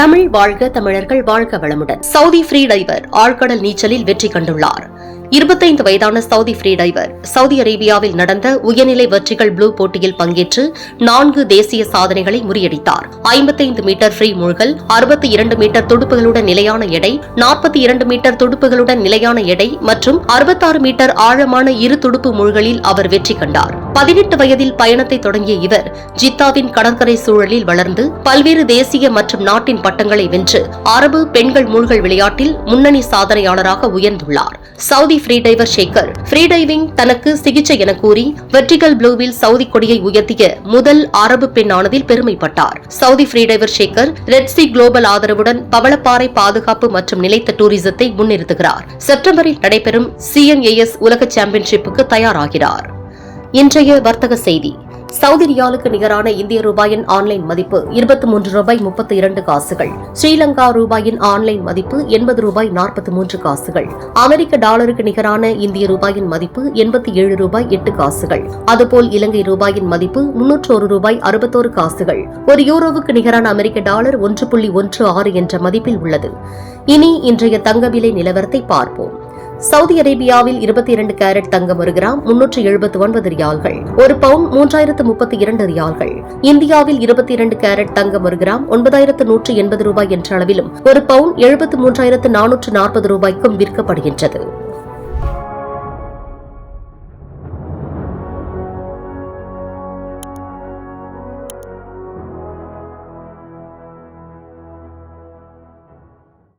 தமிழ் வாழ்க தமிழர்கள் வாழ்க வளமுடன். சவுதி ஃப்ரீ டைவர் ஆழ்கடல் நீச்சலில் வெற்றி கண்டுள்ளார். இருபத்தைந்து வயதான சவுதி ஃப்ரீ டைவர் சவுதி அரேபியாவில் நடந்த உயர்நிலை வெற்றிகள் ப்ளூ போட்டியில் பங்கேற்று நான்கு தேசிய சாதனைகளை முறியடித்தார். ஐம்பத்தைந்து மீட்டர் ஃப்ரீ மூழ்கல் அறுபத்தி இரண்டு மீட்டர் துடுப்புகளுடன் நிலையான எடை நாற்பத்தி இரண்டு மீட்டர் துடுப்புகளுடன் நிலையான எடை மற்றும் அறுபத்தாறு மீட்டர் ஆழமான இரு துடுப்பு மூழ்களில் அவர் வெற்றி கண்டார். பதினெட்டு வயதில் பயணத்தை தொடங்கிய இவர் ஜித்தாவின் கடற்கரை சூழலில் வளர்ந்து பல்வேறு தேசிய மற்றும் நாட்டின் பட்டங்களை வென்று அரபு பெண்கள் மூழ்கல் விளையாட்டில் முன்னணி சாதனையாளராக உயர்ந்துள்ளார். சவுதி ஃப்ரீடைவர் ஷேகர் ஷேக்கர் தனக்கு சிகிச்சை என கூறி வெர்டிகல் ப்ளூவில் சவுதி கொடியை உயர்த்திய முதல் அரபு பெண்ணானதில் பெருமைப்பட்டார். சவுதி ஃப்ரீடைவர் ஷேகர் ஷேக்கர் ரெட் சி குளோபல் ஆதரவுடன் பவளப்பாறை பாதுகாப்பு மற்றும் நிலைத்த டூரிசத்தை முன்னிறுத்துகிறார். செப்டம்பரில் நடைபெறும் சிஎன்ஏஎஸ் உலக சாம்பியன்ஷிப்புக்கு தயாராகிறார். இன்றைய வர்த்தக செய்தி. சவுதி ரியாலுக்கு நிகரான இந்திய ரூபாயின் ஆன்லைன் மதிப்பு இருபத்தி மூன்று ரூபாய் முப்பத்தி இரண்டு காசுகள். ஸ்ரீலங்கா ரூபாயின் ஆன்லைன் மதிப்பு எண்பது ரூபாய் நாற்பத்தி மூன்று காசுகள். அமெரிக்க டாலருக்கு நிகரான இந்திய ரூபாயின் மதிப்பு எண்பத்தி ஏழு ரூபாய் எட்டு காசுகள். அதுபோல் இலங்கை ரூபாயின் மதிப்பு முன்னூற்றொரு ரூபாய் அறுபத்தோரு காசுகள். ஒரு யூரோவுக்கு நிகரான அமெரிக்க டாலர் ஒன்று புள்ளி ஒன்று ஆறு என்ற மதிப்பில் உள்ளது. இனி இன்றைய தங்க விலை நிலவரத்தை பார்ப்போம். சவுதி அரேபியாவில் இருபத்தி இரண்டு கேரட் தங்கம் ஒரு கிராம் முன்னூற்று எழுபத்தி ஒன்பது ரியால்கள். ஒரு பவுன் மூன்றாயிரத்து முப்பத்தி இரண்டு ரியால்கள். இந்தியாவில் இருபத்தி இரண்டு கேரட் தங்கம் ஒரு கிராம் ஒன்பதாயிரத்து நூற்று எண்பது ரூபாய் என்ற அளவிலும் ஒரு பவுன் எழுபத்து மூன்றாயிரத்து நானூற்று நாற்பது ரூபாய்க்கும் விற்கப்படுகின்றது.